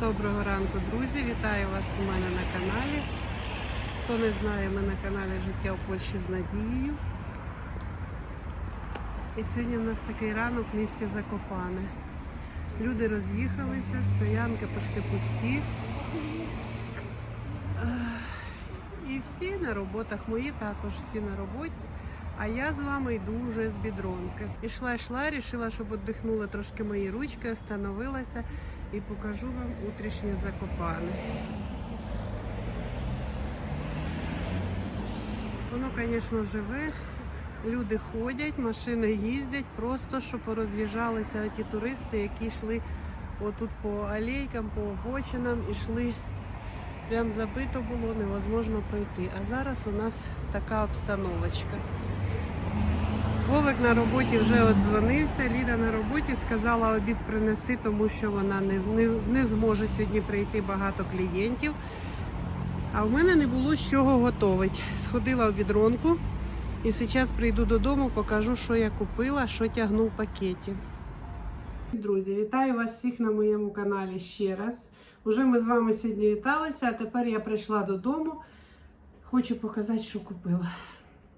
Доброго ранку, друзі! Вітаю вас у мене на каналі. Хто не знає, ми на каналі Життя у Польщі з Надією. І сьогодні у нас такий ранок в місті Закопане. Люди роз'їхалися, стоянки почти пусті. І всі на роботах, мої також всі на роботі. А я з вами йду вже з бідронки. Ішла, йшла, рішила, щоб віддихнули трошки мої ручки, остановилася і покажу вам утрішнє закопане. Воно, звісно, живе. Люди ходять, машини їздять, просто щоб пороз'їжджалися ті туристи, які йшли отут по алейкам, по обочинам, ішли. Прям забито було, невозможно пройти. А зараз у нас така обстановочка. Вовик на роботі вже одзвонився. Ліда на роботі сказала обід принести, тому що вона не, не, не зможе сьогодні прийти багато клієнтів. А в мене не було з чого готувати. Сходила в бідронку і зараз прийду додому, покажу, що я купила, що тягну в пакеті. Друзі, вітаю вас всіх на моєму каналі ще раз. Уже ми з вами сьогодні віталися, а тепер я прийшла додому. Хочу показати, що купила.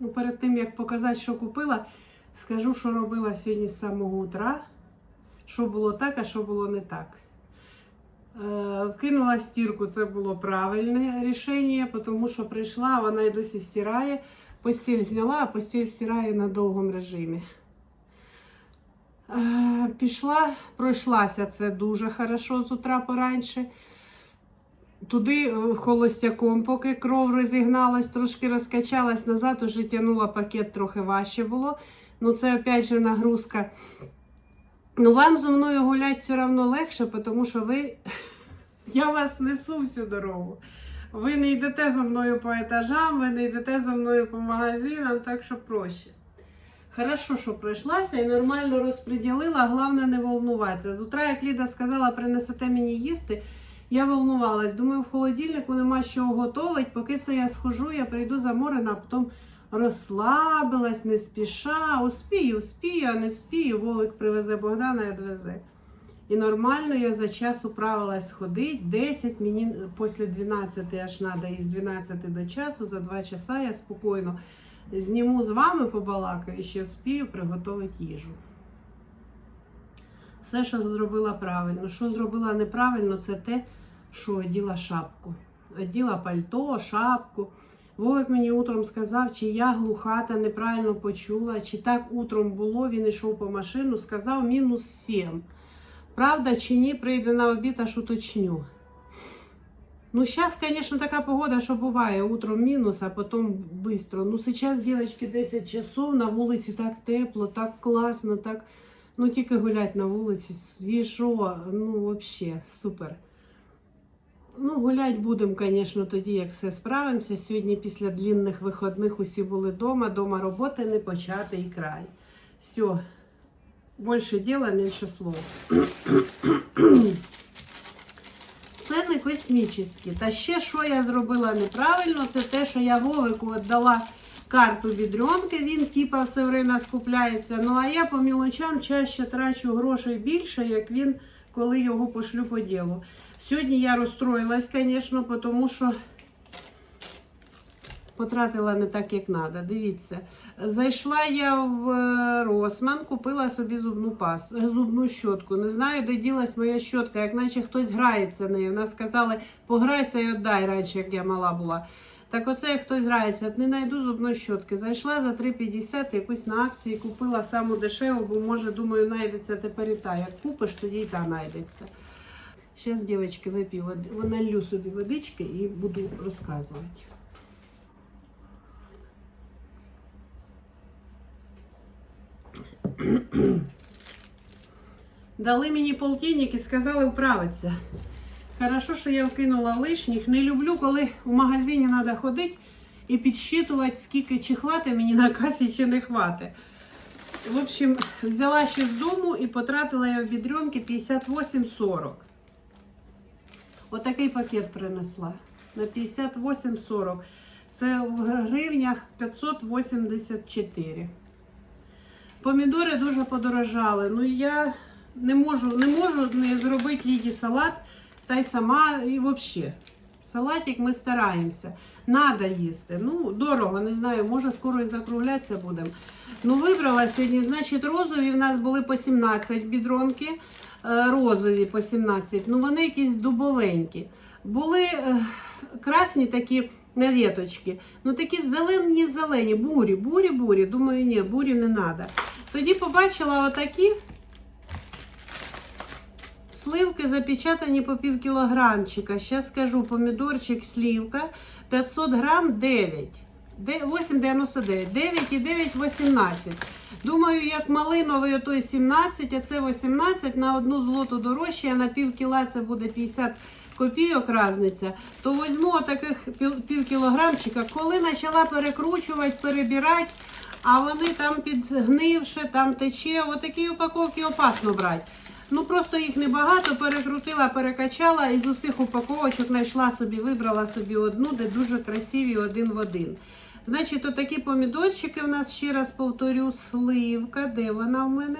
Ну, перед тим, як показати, що купила, скажу, що робила сьогодні з самого утра. Що було так, а що було не так. Е, вкинула стірку, це було правильне рішення, тому що прийшла, вона й досі стирає. Постіль зняла, а постіль стирає на довгому режимі. Е, пішла, пройшлася це дуже хорошо з утра пораньше. Туди е, холостяком, поки кров розігналась, трошки розкачалась назад, уже тягнула пакет трохи важче було. Ну, це опять же нагрузка. Ну, вам зі мною гулять все одно легше, тому що ви. Я вас несу всю дорогу. Ви не йдете за мною по етажам, ви не йдете за мною по магазинам, так що проще. Хорошо, що пройшлася і нормально розподілила, головне не волнуватися. З утра, як Ліда сказала, принесете мені їсти, я волнувалась. Думаю, в холодильнику нема що готувати. Поки це я схожу, я прийду заморена, а потім розслабилась, не спіша. Успію, успію, а не вспію. Вовик привезе Богдана і відвезе. І нормально я за час управилась ходити. 10 мені після 12 аж треба із 12 до часу, за 2 часа я спокійно зніму з вами побалакаю і ще вспію приготувати їжу. Все, що зробила правильно. Що зробила неправильно, це те, що оділа шапку. Оділа пальто, шапку. Вовик мені утром сказав, чи я глухата, неправильно почула, чи так утром було, він йшов по машину, сказав мінус 7. Правда чи ні, прийде на обід, аж уточню. Ну, сейчас, конечно, такая погода, що буває. Утром мінус, а потім быстро. Ну, сейчас, девочки, 10 часов, на вулиці так тепло, так класно, так. Ну, тільки гулять на вулиці, свіжо, ну, вообще, супер. Ну, гулять будемо, звісно, тоді, як все справимося. Сьогодні після длінних виходних усі були вдома, дома роботи не почати і край. Все, більше діла, менше слов. Це не космічні. Та ще що я зробила неправильно, це те, що я Вовику віддала карту бідрюнки, він типа все время скупляється. Ну а я по мілочам чаще трачу грошей більше, як він, коли його пошлю по ділу. Сьогодні я розстроїлась, звісно, тому що потратила не так, як треба. Дивіться, зайшла я в е, Росман, купила собі зубну пасту, е, зубну щотку. Не знаю, де ділась моя щотка, як наче хтось грається нею. Вона сказали, пограйся і віддай раніше, як я мала була. Так оце як хтось грається, не знайду зубної щотки. Зайшла за 3,50 якусь на акції, купила саму дешеву, бо може, думаю, знайдеться тепер і та. Як купиш, тоді і та знайдеться. Зараз, дівчатки, вип'ю налью собі водички і буду розказувати. Дали мені полтинник і сказали вправитися. Хорошо, що я вкинула лишніх. Не люблю, коли в магазині треба ходити і підсчитувати, скільки чи хватить мені на касі, чи не хватить. В общем, взяла ще з дому і потратила я в бідрюнки 58,40. Отакий пакет принесла. На 58,40. Це в гривнях 584. Помідори дуже подорожали. Ну я не можу не можу не зробити Ліді салат та й сама, і взагалі. Салатик ми стараємося. Надо їсти. Ну, дорого, не знаю, може скоро і закруглятися будемо. Ну, вибрала сьогодні, значить, розові в нас були по 17 бідронки, е, розові по 17, ну вони якісь дубовенькі. Були е, красні такі на веточки, ну такі зелені, зелені, бурі, бурі, бурі. Думаю, ні, бурі не треба. Тоді побачила отакі Сливки запечатані по пів кілограмчика. Зараз скажу, помідорчик, слівка 500 грам 9. Де- 8,99. 9 і 9, 18. Думаю, як малиновий отой 17, а це 18, на одну злоту дорожче, а на пів кіла це буде 50 копійок разниця, то візьму отаких пів, пів кілограмчика. Коли почала перекручувати, перебирати, а вони там підгнивши, там тече, отакі упаковки опасно брати. Ну просто їх небагато, перекрутила, перекачала і з усіх упаковочок знайшла собі, вибрала собі одну, де дуже красиві один в один. Значить, отакі помідорчики в нас, ще раз повторю, сливка. Де вона в мене?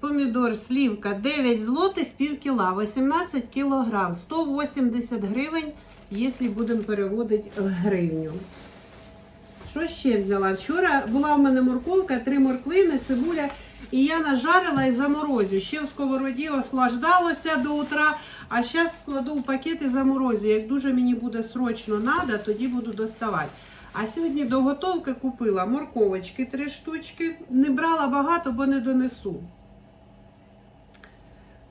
Помідор, слівка 9 злотих, пів кіла, 18 кілограм, 180 гривень, якщо будемо переводити в гривню. Що ще взяла? Вчора була в мене морковка, три морквини, цибуля, і я нажарила і заморозю. Ще в сковороді охлаждалося до утра, а зараз складу в пакет і заморозю. Як дуже мені буде срочно треба, тоді буду доставати. А сьогодні до готовки купила морковочки три штучки. Не брала багато, бо не донесу.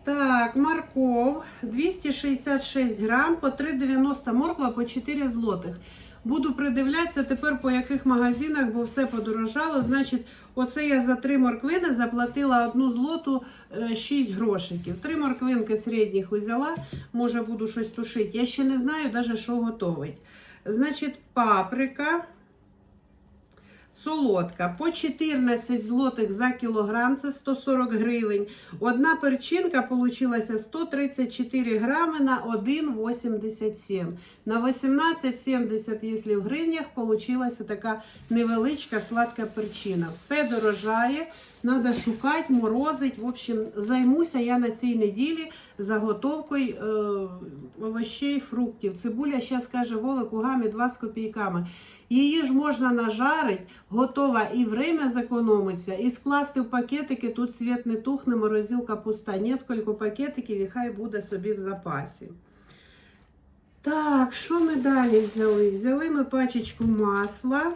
Так, морков 266 грам по 3,90 морква по 4 злотих. Буду придивлятися тепер по яких магазинах, бо все подорожало. Значить, оце я за три морквини заплатила одну злоту е, 6 грошиків. Три морквинки середніх взяла, може буду щось тушити. Я ще не знаю навіть, що готовить. Значить, паприка. Солодка по 14 злотих за кілограм, це 140 гривень. Одна перчинка получилася 134 грами на 1,87. На 18,70, якщо в гривнях, получилася така невеличка сладка перчина. Все дорожає, треба шукати, морозити. В общем, займуся я на цій неділі заготовкою е, овощей, фруктів. Цибуля зараз каже Вовик у гамі 2 з копійками. Її ж можна нажарити, готова і время зекономиться, і скласти в пакетики. Тут світ не тухне, морозилка пуста. Несколько пакетиків і хай буде собі в запасі. Так, що ми далі взяли? Взяли ми пачечку масла.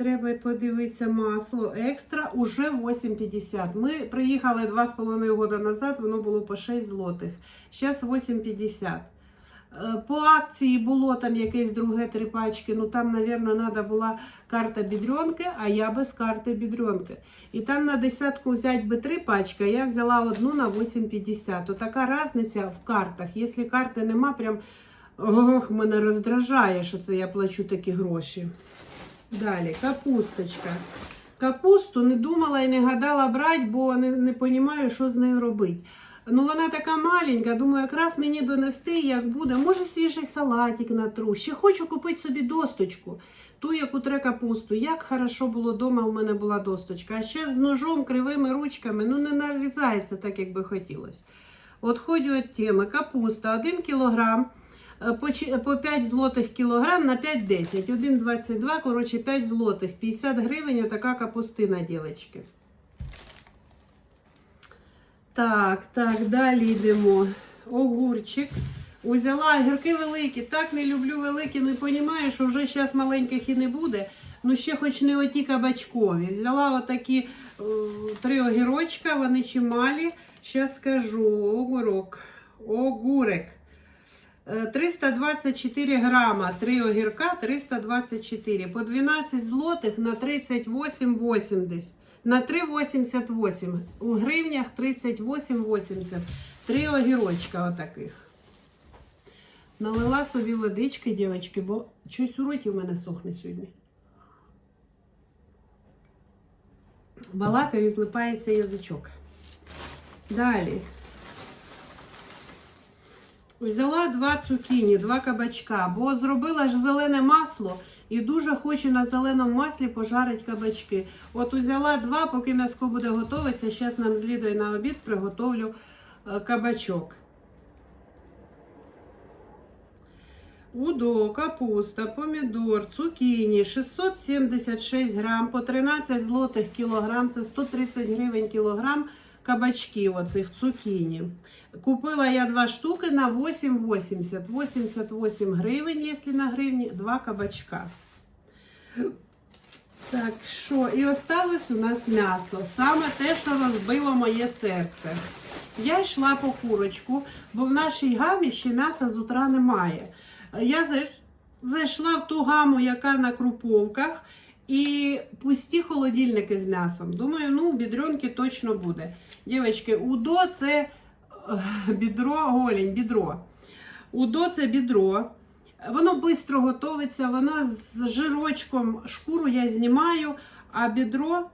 Треба подивитися масло екстра, уже 8,50. Ми приїхали 2,5 роки назад, воно було по 6 злотих. Зараз 8,50. Е, По акції було там якесь друге три пачки. Ну там, мабуть, треба була карта бідренки, а я без карти бідренки. І там на десятку взяти би три пачки, а я взяла одну на 8,50. То така різниця в картах. Якщо карти нема, прям ох, мене роздражає, що це я плачу такі гроші. Далі, капусточка. Капусту не думала і не гадала брати, бо не, не розумію, що з нею робити. Ну, вона така маленька, думаю, якраз мені донести, як буде. Може, свіжий салатик натру. Ще хочу купити собі досточку, ту, яку тре капусту. Як хорошо було вдома, у мене була досточка. А ще з ножом, кривими ручками, ну не нарізається так, як би хотілося. От ходю від теми. Капуста 1 кілограм. По, 5 злотих кілограм на 5,10. 1,22, коротше, 5 злотих. 50 гривень отака капустина, дівчатки. Так, так, далі йдемо. Огурчик. Узяла огірки великі. Так не люблю великі, не розумію, що вже зараз маленьких і не буде. Ну, ще хоч не оті кабачкові. Взяла отакі е, три огірочка, вони чималі. Зараз скажу. Огурок. Огурек. Е, 324 грама, 3 огірка, 324. По 12 злотих на 38,80. На 3,88. У гривнях 38,80. Три огірочка отаких. Налила собі водички, дівчатки, бо щось у роті в мене сохне сьогодні. Балакаю, злипається язичок. Далі. Взяла два цукіні, два кабачка, бо зробила ж зелене масло і дуже хочу на зеленому маслі пожарити кабачки. От взяла два, поки м'яско буде готуватися, зараз нам з Лідою на обід приготовлю е, кабачок. Удо, капуста, помідор, цукіні 676 грам, по 13 злотих кілограм, це 130 гривень кілограм кабачків оцих цукіні. Купила я два штуки на 8,80. 88 гривень, якщо на гривні, два кабачка. Так, що? І осталось у нас м'ясо. Саме те, що розбило моє серце. Я йшла по курочку, бо в нашій гамі ще м'яса з утра немає. Я зайшла в ту гаму, яка на круповках, і пусті холодильники з м'ясом. Думаю, ну, бідренки точно буде. Дівчатки, удо це е, бідро, голень, бідро. Удо це бідро. Воно швидко готується, воно з жирочком, шкуру я знімаю, а бідро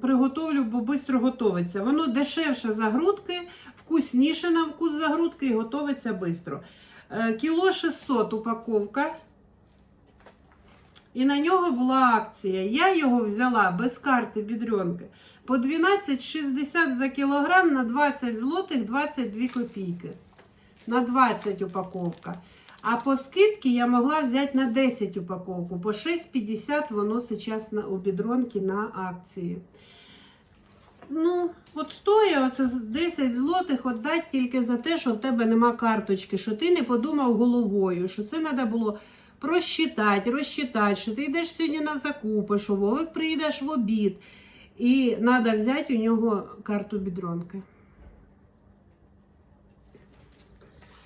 приготовлю, бо швидко готується. Воно дешевше за грудки, вкусніше на вкус за грудки і готується швидко. Кіло 600 упаковка. І на нього була акція. Я його взяла без карти бідренки по 12,60 за кілограм на 20 злотих 22 копійки. На 20 упаковка. А по скидці я могла взяти на 10 упаковку. По 6,50 воно зараз на, у бідронки на акції. Ну, от стоїть оце 10 злотих віддати тільки за те, що в тебе нема карточки, що ти не подумав головою, що це треба було просчитати, розчитати, що ти йдеш сьогодні на закупи, що Вовик приїдеш в обід. І треба взяти у нього карту бідронки.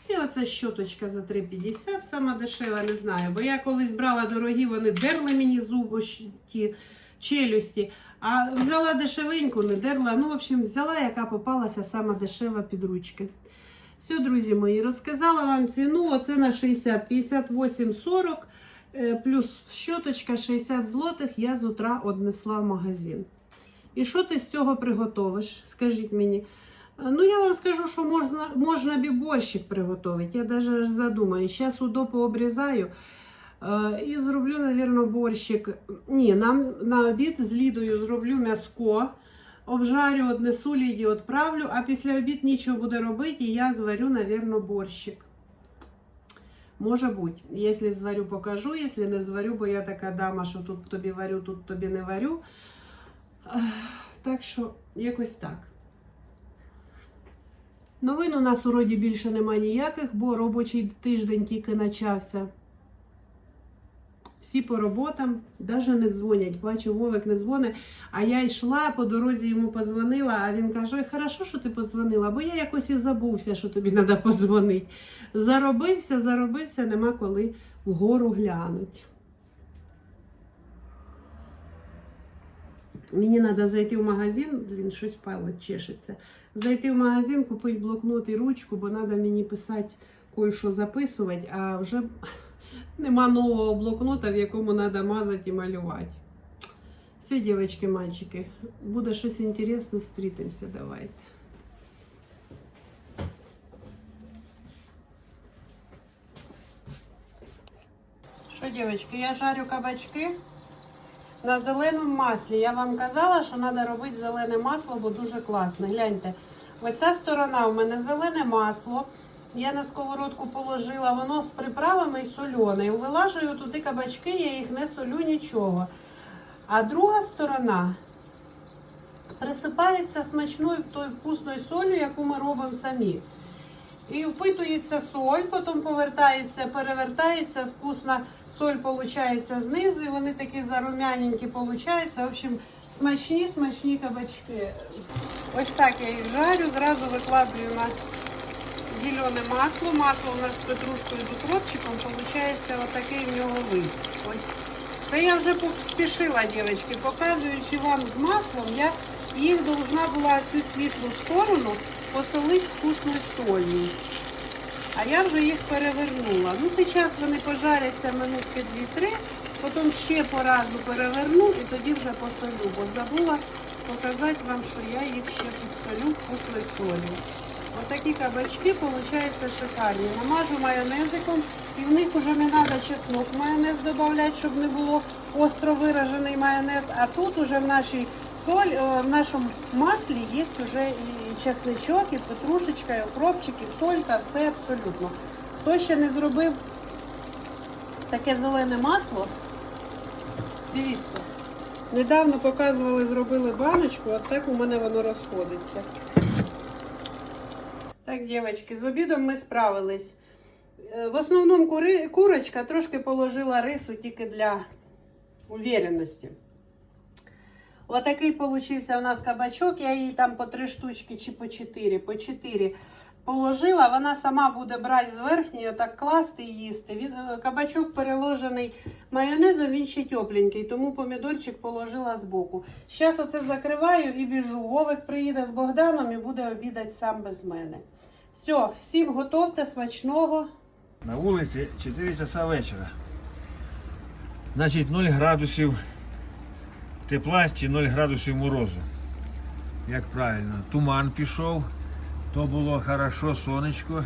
І оце щоточка за 3,50, сама дешева, не знаю. Бо я колись брала дорогі, вони дерли мені зуби, ті челюсті. А взяла дешевеньку, не дерла. Ну, в общем, взяла, яка попалася сама дешева під ручки. Все, друзі мої, розказала вам ціну. Оце на 60, 58, 40, е, плюс щоточка 60 злотих я з утра однесла в магазин. І що ти з цього приготовиш? Скажіть мені. Ну, я вам скажу, що можна, можна біборщик приготувати. Я навіть задумаю. Зараз удо пообрізаю е, і зроблю, мабуть, борщик. Ні, нам на обід з Лідою зроблю м'яско. Обжарю, однесу Ліді, відправлю, а після обід нічого буде робити, і я зварю, мабуть, борщик. Може бути. Якщо зварю, покажу, якщо не зварю, бо я така дама, що тут тобі варю, тут тобі не варю. Так що, якось так. Новин у нас уроді більше нема ніяких, бо робочий тиждень тільки почався. Всі по роботам, навіть не дзвонять. Бачу, Вовик не дзвонить. А я йшла по дорозі, йому позвонила, а він каже: Ой, хорошо, що ти позвонила, бо я якось і забувся, що тобі треба позвонити. Заробився, заробився, нема коли вгору глянуть. Мені треба зайти в магазин, блін, щось палець чешеться. Зайти в магазин, купити блокнот і ручку, бо треба мені писати, кое-що записувати, а вже нема нового блокнота, в якому треба мазати і малювати. Все, дівчатки, мальчики, буде щось інтересне, зустрітимося, давайте. Що, дівчатки, я жарю кабачки на зеленому маслі. Я вам казала, що треба робити зелене масло, бо дуже класно. Гляньте, оця сторона у мене зелене масло. Я на сковородку положила, воно з приправами і солене. І вилажую туди кабачки, я їх не солю нічого. А друга сторона присипається смачною тою вкусною солью, яку ми робимо самі. І впитується соль, потім повертається, перевертається, вкусна соль виходить знизу, і вони такі зарум'яненькі получаються. В общем, смачні, смачні кабачки. Ось так я їх жарю, зразу викладую на зелене масло. Масло у нас з петрушкою з укропчиком, виходить отакий в нього вид. Ось. Це я вже поспішила, дівчатки, показуючи вам з маслом, я їх должна була цю світлу сторону посолити вкусною солью. А я вже їх перевернула. Ну, зараз вони пожаряться минутки 2-3, потім ще по разу переверну і тоді вже посолю, бо забула показати вам, що я їх ще підсолю вкусною солью. Отакі кабачки виходять шикарні. Намажу майонезиком і в них вже не треба чеснок майонез додавати, щоб не було остро виражений майонез. А тут уже в нашій соль, е, в нашому маслі є вже і чесничок, і петрушечка, і укропчик, і солька, все абсолютно. Хто ще не зробив таке зелене масло. Дивіться. Недавно показували, зробили баночку, а так у мене воно розходиться. Так, дівчатки, з обідом ми справились. Е, В основному кури, курочка трошки положила рису тільки для уверенності. Отакий получився у нас кабачок. Я їй там по три штучки чи по чотири, по чотири положила. Вона сама буде брати з верхньої, отак класти і їсти. Він, е, кабачок переложений майонезом, він ще тепленький, тому помідорчик положила збоку. Зараз оце закриваю і біжу. Вовик приїде з Богданом і буде обідати сам без мене. Все, всім готовте, смачного. На вулиці 4 часа вечора. Значить 0 градусів тепла чи 0 градусів морозу. Як правильно, туман пішов, то було хорошо сонечко,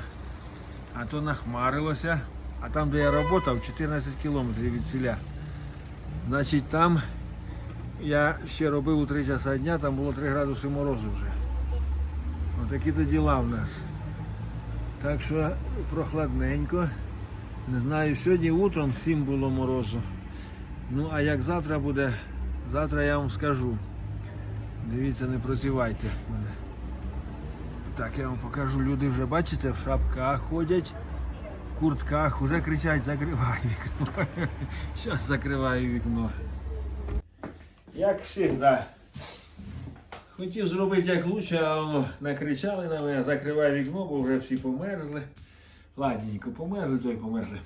а то нахмарилося. А там, де я працював, 14 кілометрів від селя. Значить, там я ще робив у 3 часа дня, там було 3 градуси морозу вже. Отакі то діла в нас. Так що прохладненько. Не знаю, сьогодні утром 7 було морозу. Ну, а як завтра буде, завтра я вам скажу. Дивіться, не прозівайте мене. Так, я вам покажу, люди вже бачите, в шапках ходять, в куртках, вже кричать, закривай вікно. Зараз закриваю вікно. Як завжди. Хотів зробити як лучше, а воно накричали на мене, закривай вікно, бо вже всі померзли. Ладненько, померзли, то й померзли.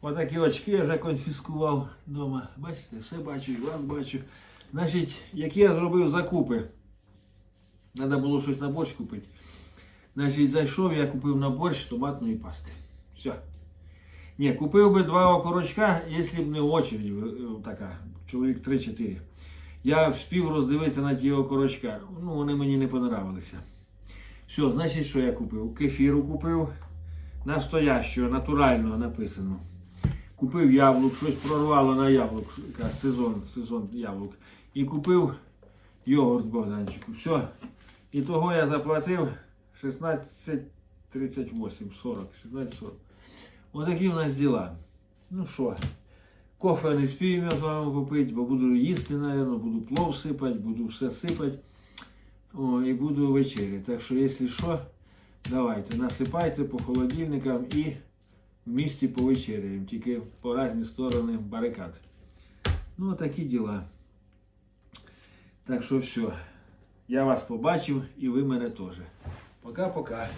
Отакі очки я вже конфіскував вдома. Бачите, все бачу, і вас бачу. Значить, які я зробив закупи. Треба було щось на борщ купити. Значить, зайшов, я купив на борщ томатної пасти. Все. Ні, купив би два окорочка, якщо б не очередь е, така, чоловік 3-4. Я вспів роздивитися на ті окорочка. Ну, вони мені не понравилися. Все, значить, що я купив? Кефіру купив. Настоящого, натурального написано. Купив яблук, щось прорвало на яблук, сезон, сезон яблук. І купив йогурт Богданчику. Все. І того я заплатив 16,38, 40, 16,40. Отакі в нас діла. Ну що, кофе не спію я з вами купити, бо буду їсти, мабуть, буду плов сипати, буду все сипати. О, і буду вечері. Так що, якщо що, давайте, насипайте по холодильникам і в місті повечеряємо. Тільки по різні сторони барикад. Ну, такі діла. Так що все. Я вас побачив і ви мене теж. Пока-пока.